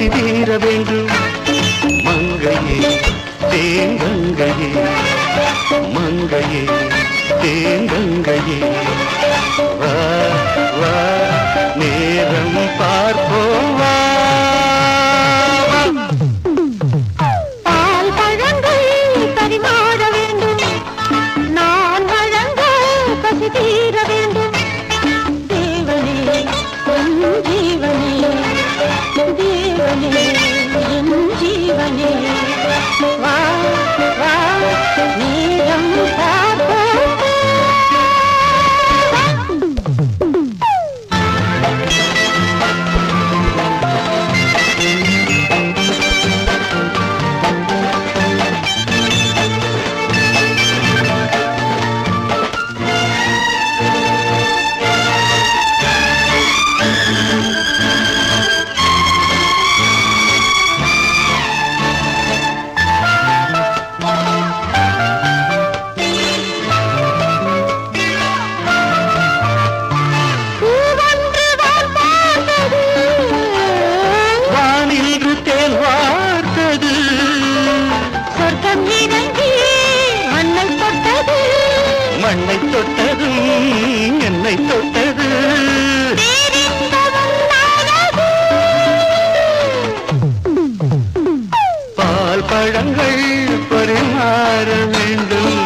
ஆசி தீர வேண்டும். மங்கையே தேங்கங்கையே மங்கையே தேங்கங்கையே வா வா நேரம் பார்ப்போம் மண்ணை தொட்டதும் என்னை தொட்டது. பால் பழங்கள் பரிமாற வேண்டும்.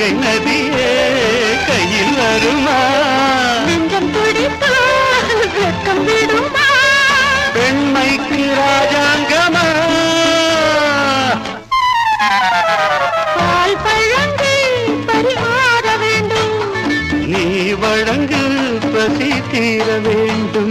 கங்கை நதியே கையில் வருமா? நெஞ்சம் துடிப்பாக்கம் விடுமா? பெண்மைக்கு ராஜாங்கமா? பால் பழங்கு பரிமாற வேண்டும். நீ வழங்கு பசி தீர வேண்டும்.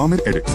Amir edit.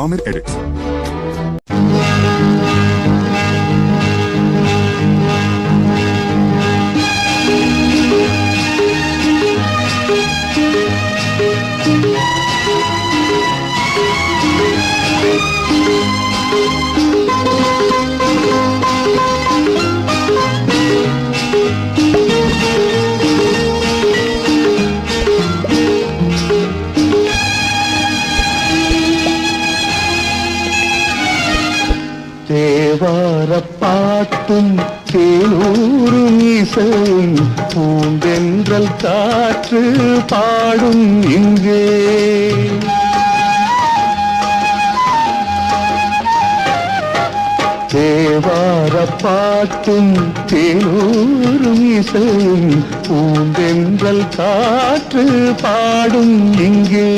Amir Edits. பூந்தென்றல் காற்று பாடும் இங்கே தேவார பாட்டும் தேனூரும் இசையும் பூந்தென்றல் காற்று பாடும் இங்கே.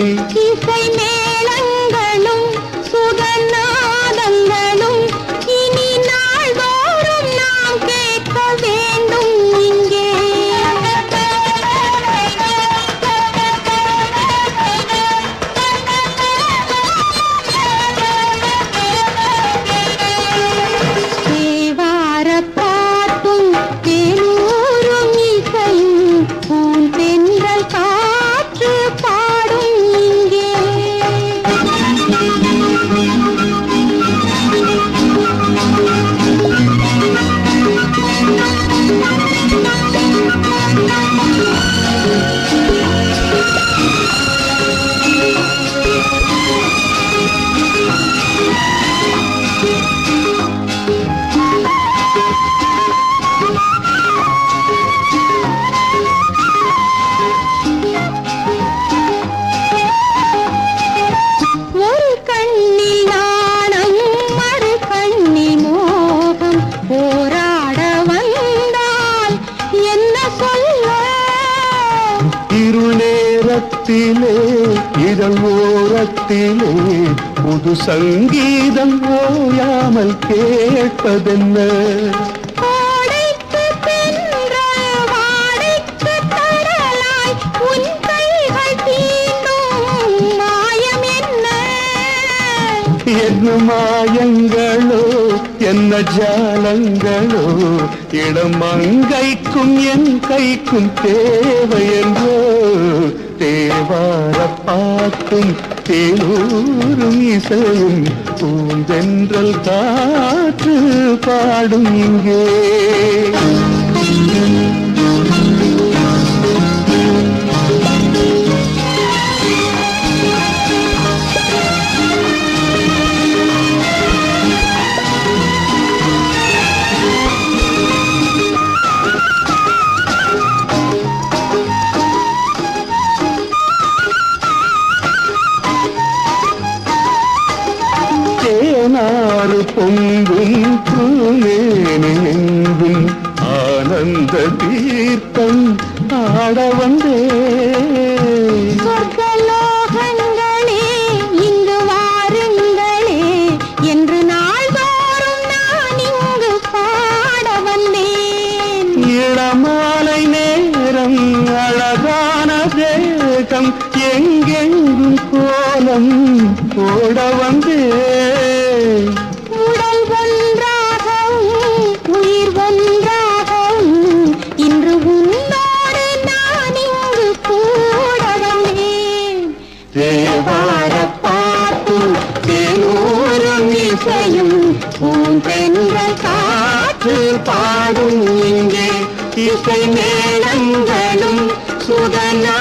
இதழ் ஓரத்திலே புது சங்கீதம் ஓயாமல் கேட்பதென்ன? என்ன? மாயங்களோ என்ன ஜாலங்களோ இடம் அங்கைக்கும் என் கைக்கும் தேவை என்றோ தேவார பாட்டும் தேலூரும் இசையும் பூந்தென்றல் காற்று பாடும் இங்கே. பொங்கும் பூமேனெங்கும் ஆனந்த தீர்த்தம் ஆட வந்தே. சொர்க்கலோகங்களே இங்கு வாருங்களே என்று நாள்தோறும் நான் இங்கு பாட வந்தேன். இளமாலை நேரம் அழகான தேகம் எங்கெங்கும் கோலம் போட வந்தே. காற்று பாடும் இங்கே. இசை மேளங்களும் சுதனா